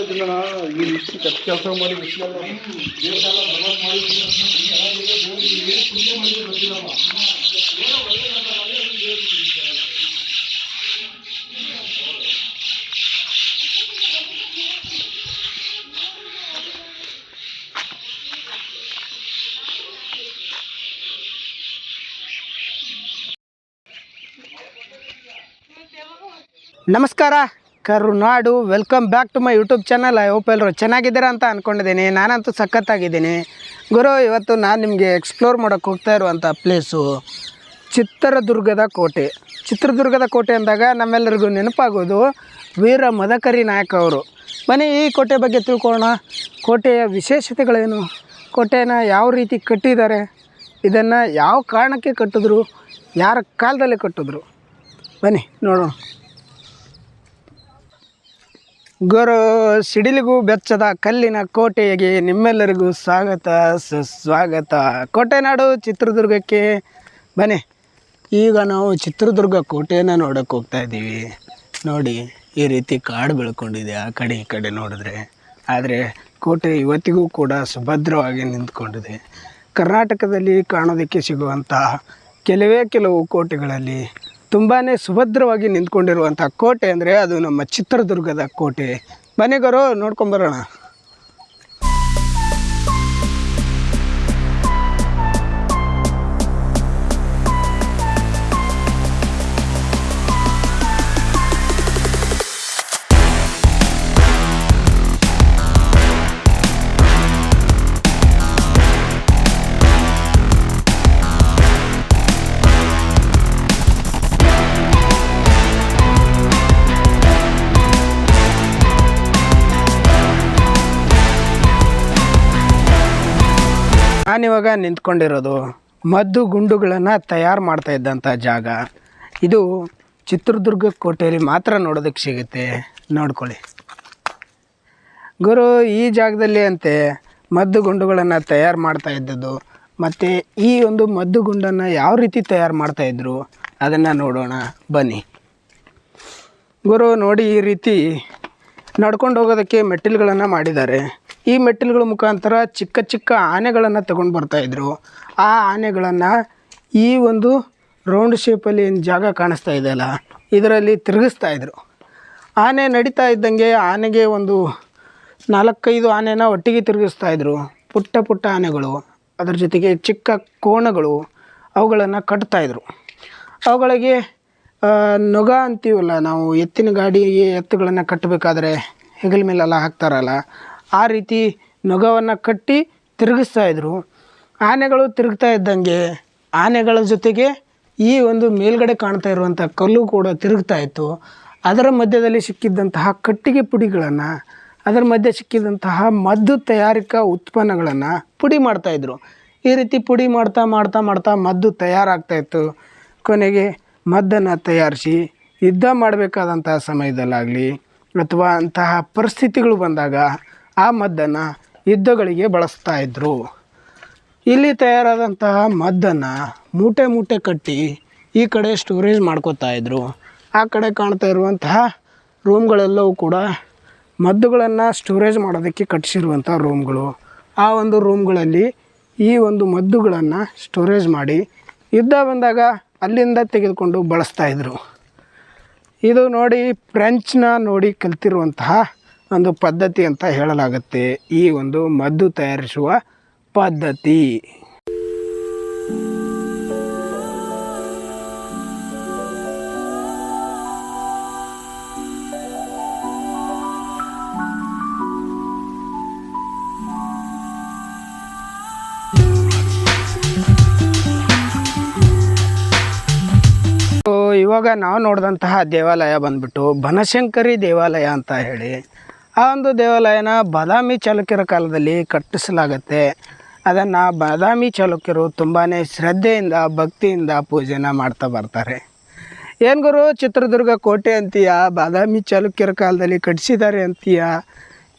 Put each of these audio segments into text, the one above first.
ಹೆಂಗಣ ಇಲ್ಲಿ ಇಷ್ಟು ಕಷ್ಟ ಕೆಲಸ ಮಾಡಿ ಬಿಸಿಲಲ್ಲ ದೇವಸ್ಥಾನ ಬರಬಾರ್ದು ಮಾಡಿ ನಮಸ್ಕಾರ Karunadu welcome back to my YouTube channel I hope ಎಲ್ಲರೂ ಚೆನ್ನಾಗಿದ್ದೀರಾ ಅಂತ ಅಂದ್ಕೊಂಡಿದ್ದೀನಿ ನಾನಂತೂ ಸಖತ್ತಾಗಿದ್ದೀನಿ. ಗುರು, ಇವತ್ತು ನಾನು ನಿಮಗೆ ಎಕ್ಸ್ಪ್ಲೋರ್ ಮಾಡೋಕ್ಕೆ ಹೋಗ್ತಾ ಇರುವಂಥ ಪ್ಲೇಸು ಚಿತ್ರದುರ್ಗದ ಕೋಟೆ. ಚಿತ್ರದುರ್ಗದ ಕೋಟೆ ಅಂದಾಗ ನಮ್ಮೆಲ್ಲರಿಗೂ ನೆನಪಾಗೋದು ವೀರ ಮದಕರಿ ನಾಯಕ ಅವರು. ಬನ್ನಿ, ಈ ಕೋಟೆ ಬಗ್ಗೆ ತಿಳ್ಕೊಳ್ಳೋಣ. ಕೋಟೆಯ ವಿಶೇಷತೆಗಳೇನು? ಕೋಟೆನ ಯಾವ ರೀತಿ ಕಟ್ಟಿದ್ದಾರೆ? ಇದನ್ನು ಯಾವ ಕಾರಣಕ್ಕೆ ಕಟ್ಟಿದ್ರು? ಯಾರ ಕಾಲದಲ್ಲಿ ಕಟ್ಟಿದ್ರು? ಬನ್ನಿ, ನೋಡೋಣ. ಗುರು, ಸಿಡಿಲಿಗೂ ಬೆಚ್ಚದ ಕಲ್ಲಿನ ಕೋಟೆಗೆ ನಿಮ್ಮೆಲ್ಲರಿಗೂ ಸ್ವಾಗತ, ಸುಸ್ವಾಗತ. ಕೋಟೆನಾಡು ಚಿತ್ರದುರ್ಗಕ್ಕೆ ಬನ್ನಿ. ಈಗ ನಾವು ಚಿತ್ರದುರ್ಗ ಕೋಟೆಯನ್ನು ನೋಡೋಕೆ ಹೋಗ್ತಾ ಇದ್ದೀವಿ. ನೋಡಿ, ಈ ರೀತಿ ಕಾಡು ಬೆಳ್ಕೊಂಡಿದೆ ಆ ಕಡೆ ಈ ಕಡೆ ನೋಡಿದ್ರೆ. ಆದರೆ ಕೋಟೆ ಇವತ್ತಿಗೂ ಕೂಡ ಸುಭದ್ರವಾಗಿ ನಿಂತ್ಕೊಂಡಿದೆ. ಕರ್ನಾಟಕದಲ್ಲಿ ಕಾಣೋದಕ್ಕೆ ಸಿಗುವಂತಹ ಕೆಲವೇ ಕೆಲವು ಕೋಟೆಗಳಲ್ಲಿ ತುಂಬಾ ಸುಭದ್ರವಾಗಿ ನಿಂತ್ಕೊಂಡಿರುವಂಥ ಕೋಟೆ ಅಂದರೆ ಅದು ನಮ್ಮ ಚಿತ್ರದುರ್ಗದ ಕೋಟೆ. ಬನ್ನಿಗರು ನೋಡ್ಕೊಂಬರೋಣ ನಾನಿವಾಗ ನಿಂತ್ಕೊಂಡಿರೋದು ಮದ್ದು ಗುಂಡುಗಳನ್ನು ತಯಾರು ಮಾಡ್ತಾ ಇದ್ದಂಥ ಜಾಗ. ಇದು ಚಿತ್ರದುರ್ಗ ಕೋಟೆಯಲ್ಲಿ ಮಾತ್ರ ನೋಡೋದಕ್ಕೆ ಸಿಗುತ್ತೆ. ನೋಡ್ಕೊಳ್ಳಿ. ಗುರು, ಈ ಜಾಗದಲ್ಲಿ ಅಂತೆ ಮದ್ದು ಗುಂಡುಗಳನ್ನು ತಯಾರು ಮಾಡ್ತಾ ಇದ್ದದ್ದು. ಮತ್ತು ಈ ಒಂದು ಮದ್ದು ಗುಂಡನ್ನು ಯಾವ ರೀತಿ ತಯಾರು ಮಾಡ್ತಾಯಿದ್ರು ಅದನ್ನು ನೋಡೋಣ. ಬನ್ನಿ. ಗುರು, ನೋಡಿ ಈ ರೀತಿ ನಡ್ಕೊಂಡು ಹೋಗೋದಕ್ಕೆ ಮೆಟ್ಟಿಲುಗಳನ್ನು ಮಾಡಿದ್ದಾರೆ. ಈ ಮೆಟ್ಟಿಲುಗಳ ಮುಖಾಂತರ ಚಿಕ್ಕ ಚಿಕ್ಕ ಆನೆಗಳನ್ನು ತಗೊಂಡು ಬರ್ತಾಯಿದ್ರು ಆ ಆನೆಗಳನ್ನು ಈ ಒಂದು ರೌಂಡ್ ಶೇಪಲ್ಲಿ ಏನು ಜಾಗ ಕಾಣಿಸ್ತಾ ಇದೆಯಲ್ಲ ಇದರಲ್ಲಿ ತಿರುಗಿಸ್ತಾ ಇದ್ರು. ಆನೆ ನಡೀತಾ ಇದ್ದಂಗೆ ಆನೆಗೆ ಒಂದು ನಾಲ್ಕೈದು ಆನೆನ ಒಟ್ಟಿಗೆ ತಿರುಗಿಸ್ತಾ ಇದ್ರು. ಪುಟ್ಟ ಪುಟ್ಟ ಆನೆಗಳು, ಅದರ ಜೊತೆಗೆ ಚಿಕ್ಕ ಕೋಣಗಳು, ಅವುಗಳನ್ನು ಕಟ್ತಾಯಿದ್ರು ಅವುಗಳಿಗೆ ನೊಗ ಅಂತೀವಲ್ಲ, ನಾವು ಎತ್ತಿನ ಗಾಡಿ ಎತ್ತುಗಳನ್ನು ಕಟ್ಟಬೇಕಾದ್ರೆ ಹೆಗಲ ಮೇಲೆಲ್ಲ ಹಾಕ್ತಾರಲ್ಲ ಆ ರೀತಿ ನೊಗವನ್ನು ಕಟ್ಟಿ ತಿರುಗಿಸ್ತಾ ಇದ್ದರು ಆನೆಗಳು ತಿರುಗ್ತಾ ಇದ್ದಂಗೆ ಆನೆಗಳ ಜೊತೆಗೆ ಈ ಒಂದು ಮೇಲ್ಗಡೆ ಕಾಣ್ತಾ ಇರುವಂಥ ಕಲ್ಲು ಕೂಡ ತಿರುಗ್ತಾ ಇತ್ತು. ಅದರ ಮಧ್ಯದಲ್ಲಿ ಸಿಕ್ಕಿದ್ದಂತಹ ಕಟ್ಟಿಗೆ ಪುಡಿಗಳನ್ನು, ಅದರ ಮಧ್ಯೆ ಸಿಕ್ಕಿದಂತಹ ಮದ್ದು ತಯಾರಿಕಾ ಉತ್ಪನ್ನಗಳನ್ನು ಪುಡಿ ಮಾಡ್ತಾಯಿದ್ರು ಈ ರೀತಿ ಪುಡಿ ಮಾಡ್ತಾ ಮಾಡ್ತಾ ಮಾಡ್ತಾ ಮದ್ದು ತಯಾರಾಗ್ತಾ ಇತ್ತು. ಕೊನೆಗೆ ಮದ್ದನ್ನು ತಯಾರಿಸಿ, ಯುದ್ಧ ಮಾಡಬೇಕಾದಂತಹ ಸಮಯದಲ್ಲಾಗಲಿ ಅಥವಾ ಅಂತಹ ಪರಿಸ್ಥಿತಿಗಳು ಬಂದಾಗ ಆ ಮದ್ದನ್ನು ಯುದ್ಧಗಳಿಗೆ ಬಳಸ್ತಾ ಇದ್ದರು ಇಲ್ಲಿ ತಯಾರಾದಂತಹ ಮದ್ದನ್ನು ಮೂಟೆ ಮೂಟೆ ಕಟ್ಟಿ ಈ ಕಡೆ ಸ್ಟೋರೇಜ್ ಮಾಡ್ಕೋತಾ ಇದ್ದರು ಆ ಕಡೆ ಕಾಣ್ತಾ ಇರುವಂತಹ ರೂಮ್ಗಳೆಲ್ಲವೂ ಕೂಡ ಮದ್ದುಗಳನ್ನು ಸ್ಟೋರೇಜ್ ಮಾಡೋದಕ್ಕೆ ಕಟ್ಟಿಸಿರುವಂಥ ರೂಮ್ಗಳು ಆ ಒಂದು ರೂಮ್ಗಳಲ್ಲಿ ಈ ಒಂದು ಮದ್ದುಗಳನ್ನು ಸ್ಟೋರೇಜ್ ಮಾಡಿ ಯುದ್ಧ ಬಂದಾಗ ಅಲ್ಲಿಂದ ತೆಗೆದುಕೊಂಡು ಬಳಸ್ತಾ ಇದ್ದರು ಇದು ನೋಡಿ ಫ್ರೆಂಚ್ನ ನೋಡಿ ಕಲ್ತಿರುವಂತಹ ಒಂದು ಪದ್ಧತಿ ಅಂತ ಹೇಳಲಾಗುತ್ತೆ. ಈ ಒಂದು ಮದ್ದು ತಯಾರಿಸುವ ಪದ್ಧತಿ. ಇವಾಗ ನಾವು ನೋಡಿದಂತಹ ದೇವಾಲಯ ಬಂದ್ಬಿಟ್ಟು ಬನಶಂಕರಿ ದೇವಾಲಯ ಅಂತ ಹೇಳಿ. ಆ ಒಂದು ದೇವಾಲಯನ ಬಾದಾಮಿ ಚಾಲುಕ್ಯರ ಕಾಲದಲ್ಲಿ ಕಟ್ಟಿಸಲಾಗತ್ತೆ. ಅದನ್ನು ಬಾದಾಮಿ ಚಾಲುಕ್ಯರು ತುಂಬಾ ಶ್ರದ್ಧೆಯಿಂದ, ಭಕ್ತಿಯಿಂದ ಪೂಜೆನ ಮಾಡ್ತಾ ಬರ್ತಾರೆ. ಏನು ಗುರು? ಚಿತ್ರದುರ್ಗ ಕೋಟೆ ಅಂತೀಯ? ಬಾದಾಮಿ ಚಾಲುಕ್ಯರ ಕಾಲದಲ್ಲಿ ಕಟ್ಟಿಸಿದ್ದಾರೆ ಅಂತೀಯ?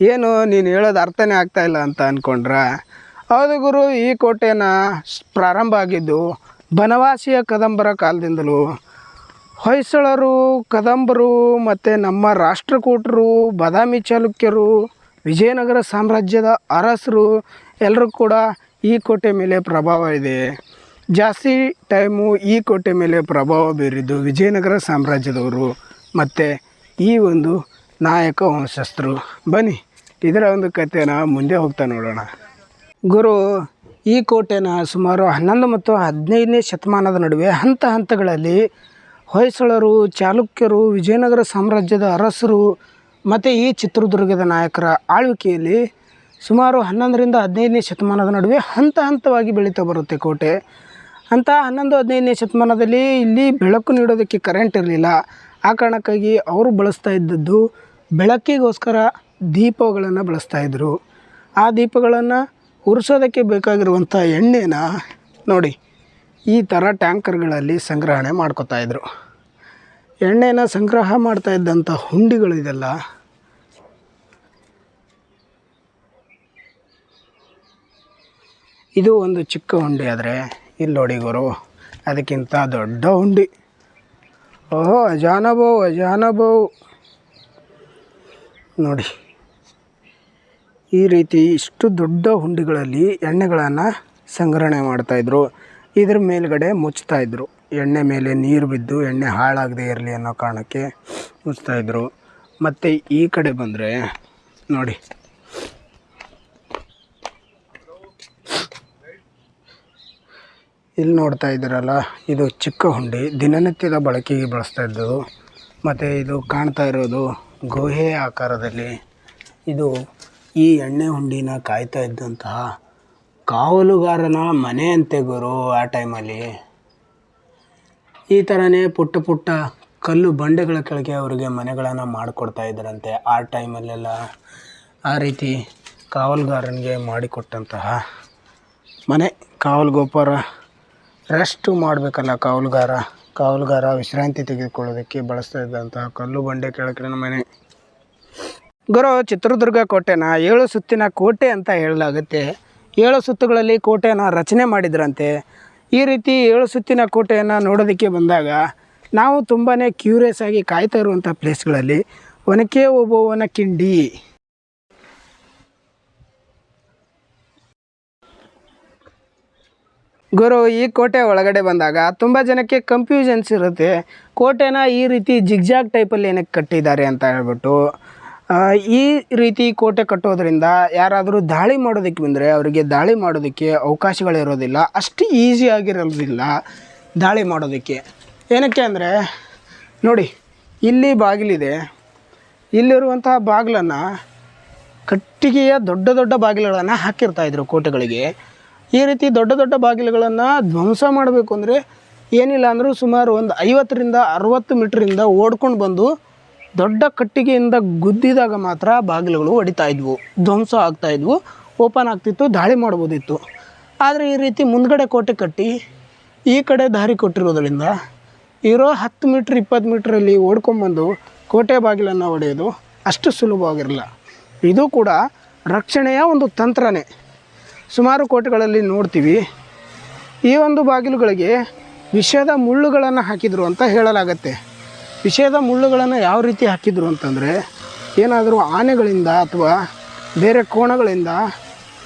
ಏನು, ನೀನು ಹೇಳೋದು ಅರ್ಥನೇ ಆಗ್ತಾ ಇಲ್ಲ ಅಂತ ಅಂದ್ಕೊಂಡ್ರ ಹೌದು ಗುರು, ಈ ಕೋಟೆನ ಪ್ರಾರಂಭ ಆಗಿದ್ದು ಬನವಾಸಿಯ ಕದಂಬರ ಕಾಲದಿಂದಲೂ ಹೊಯ್ಸಳರು, ಕದಂಬರು ಮತ್ತು ನಮ್ಮ ರಾಷ್ಟ್ರಕೂಟರು, ಬಾದಾಮಿ ಚಾಲುಕ್ಯರು, ವಿಜಯನಗರ ಸಾಮ್ರಾಜ್ಯದ ಅರಸರು ಎಲ್ಲರೂ ಕೂಡ ಈ ಕೋಟೆ ಮೇಲೆ ಪ್ರಭಾವ ಇದೆ. ಜಾಸ್ತಿ ಟೈಮು ಈ ಕೋಟೆ ಮೇಲೆ ಪ್ರಭಾವ ಬೀರಿದ್ದು ವಿಜಯನಗರ ಸಾಮ್ರಾಜ್ಯದವರು ಮತ್ತು ಈ ಒಂದು ನಾಯಕ ವಂಶಸ್ಥರು. ಬನ್ನಿ, ಇದರ ಒಂದು ಕಥೆನ ಮುಂದೆ ಹೋಗ್ತಾ ನೋಡೋಣ. ಗುರು, ಈ ಕೋಟೆನ ಸುಮಾರು ಹನ್ನೊಂದು ಮತ್ತು ಹದಿನೈದನೇ ಶತಮಾನದ ನಡುವೆ ಹಂತ ಹಂತಗಳಲ್ಲಿ ಹೊಯ್ಸಳರು, ಚಾಲುಕ್ಯರು, ವಿಜಯನಗರ ಸಾಮ್ರಾಜ್ಯದ ಅರಸರು ಮತ್ತು ಈ ಚಿತ್ರದುರ್ಗದ ನಾಯಕರ ಆಳ್ವಿಕೆಯಲ್ಲಿ ಸುಮಾರು ಹನ್ನೊಂದರಿಂದ ಹದಿನೈದನೇ ಶತಮಾನದ ನಡುವೆ ಹಂತ ಹಂತವಾಗಿ ಬೆಳೀತಾ ಬರುತ್ತೆ ಕೋಟೆ. ಅಂತ ಹನ್ನೊಂದು, ಹದಿನೈದನೇ ಶತಮಾನದಲ್ಲಿ ಇಲ್ಲಿ ಬೆಳಕು ನೀಡೋದಕ್ಕೆ ಕರೆಂಟ್ ಇರಲಿಲ್ಲ. ಆ ಕಾರಣಕ್ಕಾಗಿ ಅವರು ಬಳಸ್ತಾ ಇದ್ದದ್ದು ಬೆಳಕಿಗೋಸ್ಕರ ದೀಪಗಳನ್ನು ಬಳಸ್ತಾ ಇದ್ದರು ಆ ದೀಪಗಳನ್ನು ಉರಿಸೋದಕ್ಕೆ ಬೇಕಾಗಿರುವಂಥ ಎಣ್ಣೆನ ನೋಡಿ. ಈ ಥರ ಟ್ಯಾಂಕರ್ಗಳಲ್ಲಿ ಸಂಗ್ರಹಣೆ ಮಾಡ್ಕೋತಾ ಇದ್ರು. ಎಣ್ಣೆನ ಸಂಗ್ರಹ ಮಾಡ್ತಾ ಇದ್ದಂಥ ಹುಂಡಿಗಳಿದೆಲ್ಲ ಇದು ಒಂದು ಚಿಕ್ಕ ಹುಂಡಿ ಆದರೆ ಇಲ್ಲಿ ನೋಡಿ ಅದಕ್ಕಿಂತ ದೊಡ್ಡ ಹುಂಡಿ. ಓಹೋ, ಅಜಾನಬೋ ಅಜಾನಬೋ. ನೋಡಿ, ಈ ರೀತಿ ಇಷ್ಟು ದೊಡ್ಡ ಹುಂಡಿಗಳಲ್ಲಿ ಎಣ್ಣೆಗಳನ್ನು ಸಂಗ್ರಹಣೆ ಮಾಡ್ತಾಯಿದ್ರು ಇದ್ರ ಮೇಲ್ಗಡೆ ಇದ್ದರು ಎಣ್ಣೆ ಮೇಲೆ ನೀರು ಬಿದ್ದು ಎಣ್ಣೆ ಹಾಳಾಗದೆ ಇರಲಿ ಅನ್ನೋ ಕಾರಣಕ್ಕೆ ಮುಚ್ತಾ ಇದ್ದರು ಮತ್ತು ಈ ಕಡೆ ಬಂದರೆ, ನೋಡಿ. ಇಲ್ಲಿ ನೋಡ್ತಾ ಇದ್ದೀರಲ್ಲ, ಇದು ಚಿಕ್ಕ ಹುಂಡಿ. ದಿನನಿತ್ಯದ ಬಳಕೆಗೆ ಬಳಸ್ತಾ ಇದ್ದದ್ದು. ಮತ್ತು ಇದು ಕಾಣ್ತಾ ಇರೋದು ಗುಹೆ ಆಕಾರದಲ್ಲಿ. ಇದು ಈ ಎಣ್ಣೆ ಹುಂಡಿನ ಕಾಯ್ತಾ ಇದ್ದಂತಹ ಕಾವಲುಗಾರನ ಮನೆ ಅಂತೆ ಗುರು ಆ ಟೈಮಲ್ಲಿ. ಈ ಥರನೇ ಪುಟ್ಟ ಪುಟ್ಟ ಕಲ್ಲು ಬಂಡೆಗಳ ಕೆಳಗೆ ಅವರಿಗೆ ಮನೆಗಳನ್ನು ಮಾಡಿಕೊಡ್ತಾ ಇದ್ದರಂತೆ ಆ ಟೈಮಲ್ಲೆಲ್ಲ. ಆ ರೀತಿ ಕಾವಲುಗಾರನಿಗೆ ಮಾಡಿಕೊಟ್ಟಂತಹ ಮನೆ ಕಾವಲು ಗೋಪುರ ರೆಸ್ಟು ಮಾಡಬೇಕಲ್ಲ ಕಾವಲುಗಾರ. ಕಾವಲುಗಾರ ವಿಶ್ರಾಂತಿ ತೆಗೆದುಕೊಳ್ಳೋದಕ್ಕೆ ಬಳಸ್ತಾ ಇದ್ದಂತಹ ಕಲ್ಲು ಬಂಡೆ ಕೆಳಗಿನ ಮನೆ. ಗುರು ಚಿತ್ರದುರ್ಗ ಕೋಟೆನ ಏಳು ಸುತ್ತಿನ ಕೋಟೆ ಅಂತ ಹೇಳಲಾಗುತ್ತೆ. ಏಳು ಸುತ್ತುಗಳಲ್ಲಿ ಕೋಟೆಯನ್ನು ರಚನೆ ಮಾಡಿದ್ರಂತೆ. ಈ ರೀತಿ ಏಳು ಸುತ್ತಿನ ಕೋಟೆಯನ್ನು ನೋಡೋದಕ್ಕೆ ಬಂದಾಗ ನಾವು ತುಂಬಾ ಕ್ಯೂರಿಯಸ್ ಆಗಿ ಕಾಯ್ತಾ ಇರುವಂಥ ಪ್ಲೇಸ್ಗಳಲ್ಲಿ ಒನಕೆ ಓಬವ್ವನ ಕಿಂಡಿ. ಗುರು, ಈ ಕೋಟೆ ಒಳಗಡೆ ಬಂದಾಗ ತುಂಬ ಜನಕ್ಕೆ ಕನ್ಫ್ಯೂಷನ್ಸ್ ಇರುತ್ತೆ. ಕೋಟೆನ ಈ ರೀತಿ ಜಿಗ್ಜಾಗ್ ಟೈಪಲ್ಲಿ ಏನಕ್ಕೆ ಕಟ್ಟಿದ್ದಾರೆ ಅಂತ ಹೇಳ್ಬಿಟ್ಟು. ಈ ರೀತಿ ಕೋಟೆ ಕಟ್ಟೋದರಿಂದ ಯಾರಾದರೂ ದಾಳಿ ಮಾಡೋದಕ್ಕೆ ಬಂದರೆ ಅವರಿಗೆ ದಾಳಿ ಮಾಡೋದಕ್ಕೆ ಅವಕಾಶಗಳಿರೋದಿಲ್ಲ, ಅಷ್ಟು ಈಸಿ ಆಗಿರೋದಿಲ್ಲ ದಾಳಿ ಮಾಡೋದಕ್ಕೆ. ಏನಕ್ಕೆ ಅಂದರೆ, ನೋಡಿ, ಇಲ್ಲಿ ಬಾಗಿಲಿದೆ, ಇಲ್ಲಿರುವಂತಹ ಬಾಗಿಲನ್ನು ಕಟ್ಟಿಗೆಯ ದೊಡ್ಡ ದೊಡ್ಡ ಬಾಗಿಲುಗಳನ್ನು ಹಾಕಿರ್ತಾಯಿದ್ರು ಕೋಟೆಗಳಿಗೆ. ಈ ರೀತಿ ದೊಡ್ಡ ದೊಡ್ಡ ಬಾಗಿಲುಗಳನ್ನು ಧ್ವಂಸ ಮಾಡಬೇಕು ಅಂದರೆ ಏನಿಲ್ಲ ಅಂದರೂ ಸುಮಾರು ಒಂದು ಐವತ್ತರಿಂದ ಅರುವತ್ತು ಮೀಟ್ರಿಂದ ಓಡ್ಕೊಂಡು ಬಂದು ದೊಡ್ಡ ಕಟ್ಟಿಗೆಯಿಂದ ಗುದ್ದಿದಾಗ ಮಾತ್ರ ಬಾಗಿಲುಗಳು ಒಡಿತಾ ಇದ್ವು, ಧ್ವಂಸ ಆಗ್ತಾ ಇದ್ವು, ಓಪನ್ ಆಗ್ತಿತ್ತು, ದಾಳಿ ಮಾಡ್ಬೋದಿತ್ತು ಆದರೆ ಈ ರೀತಿ ಮುಂದ್ಗಡೆ ಕೋಟೆ ಕಟ್ಟಿ ಈ ಕಡೆ ದಾರಿ ಕೊಟ್ಟಿರೋದರಿಂದ ಇರೋ ಹತ್ತು ಮೀಟ್ರ್, ಇಪ್ಪತ್ತು ಮೀಟ್ರಲ್ಲಿ ಓಡ್ಕೊಂಬಂದು ಕೋಟೆ ಬಾಗಿಲನ್ನು ಹೊಡೆಯೋದು ಅಷ್ಟು ಸುಲಭವಾಗಿರಲ್ಲ. ಇದು ಕೂಡ ರಕ್ಷಣೆಯ ಒಂದು ತಂತ್ರನೇ. ಸುಮಾರು ಕೋಟೆಗಳಲ್ಲಿ ನೋಡ್ತೀವಿ, ಈ ಒಂದು ಬಾಗಿಲುಗಳಿಗೆ ವಿಷದ ಮುಳ್ಳುಗಳನ್ನು ಹಾಕಿದರು ಅಂತ ಹೇಳಲಾಗತ್ತೆ. ವಿಷದ ಮುಳ್ಳುಗಳನ್ನು ಯಾವ ರೀತಿ ಹಾಕಿದರು ಅಂತಂದರೆ, ಏನಾದರೂ ಆನೆಗಳಿಂದ ಅಥವಾ ಬೇರೆ ಕೋಣಗಳಿಂದ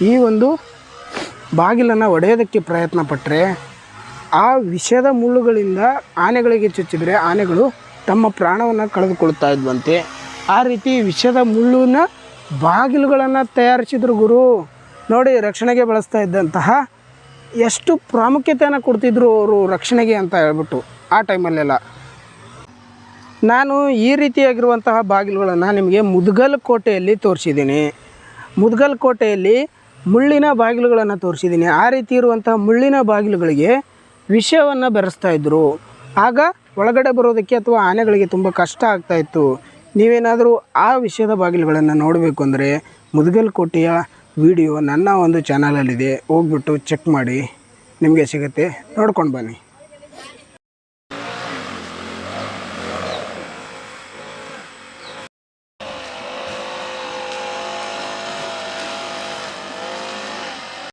ಈ ಒಂದು ಬಾಗಿಲನ್ನು ಒಡೆಯೋದಕ್ಕೆ ಪ್ರಯತ್ನ ಪಟ್ಟರೆ ಆ ವಿಷದ ಮುಳ್ಳುಗಳಿಂದ ಆನೆಗಳಿಗೆ ಚುಚ್ಚಿದರೆ ಆನೆಗಳು ತಮ್ಮ ಪ್ರಾಣವನ್ನು ಕಳೆದುಕೊಳ್ತಾ ಇದ್ವಂತೆ. ಆ ರೀತಿ ವಿಷದ ಮುಳ್ಳನ್ನು ಬಾಗಿಲುಗಳನ್ನು ತಯಾರಿಸಿದ್ರು ಗುರು. ನೋಡಿ, ರಕ್ಷಣೆಗೆ ಬಳಸ್ತಾ ಇದ್ದಂತಹ ಎಷ್ಟು ಪ್ರಾಮುಖ್ಯತೆಯನ್ನು ಕೊಡ್ತಿದ್ರು ಅವರು ರಕ್ಷಣೆಗೆ ಅಂತ ಹೇಳ್ಬಿಟ್ಟು ಆ ಟೈಮಲ್ಲೆಲ್ಲ ನಾನು ಈ ರೀತಿಯಾಗಿರುವಂತಹ ಬಾಗಿಲುಗಳನ್ನು ನಿಮಗೆ ಮುದ್ಗಲ್ ಕೋಟೆಯಲ್ಲಿ ತೋರಿಸಿದ್ದೀನಿ. ಮುದ್ಗಲ್ ಕೋಟೆಯಲ್ಲಿ ಮುಳ್ಳಿನ ಬಾಗಿಲುಗಳನ್ನು ತೋರಿಸಿದ್ದೀನಿ. ಆ ರೀತಿ ಇರುವಂತಹ ಮುಳ್ಳಿನ ಬಾಗಿಲುಗಳಿಗೆ ವಿಷಯವನ್ನು ಬೆರೆಸ್ತಾ ಇದ್ದರು ಆಗ ಒಳಗಡೆ ಬರೋದಕ್ಕೆ ಅಥವಾ ಆನೆಗಳಿಗೆ ತುಂಬ ಕಷ್ಟ ಆಗ್ತಾ ಇತ್ತು. ನೀವೇನಾದರೂ ಆ ವಿಷಯದ ಬಾಗಿಲುಗಳನ್ನು ನೋಡಬೇಕು ಅಂದರೆ ಮುದ್ಗಲ್ ಕೋಟೆಯ ವಿಡಿಯೋ ನನ್ನ ಒಂದು ಚಾನಲಲ್ಲಿದೆ ಹೋಗ್ಬಿಟ್ಟು ಚೆಕ್ ಮಾಡಿ. ನಿಮಗೆ ಸಿಗುತ್ತೆ. ನೋಡ್ಕೊಂಡು ಬನ್ನಿ.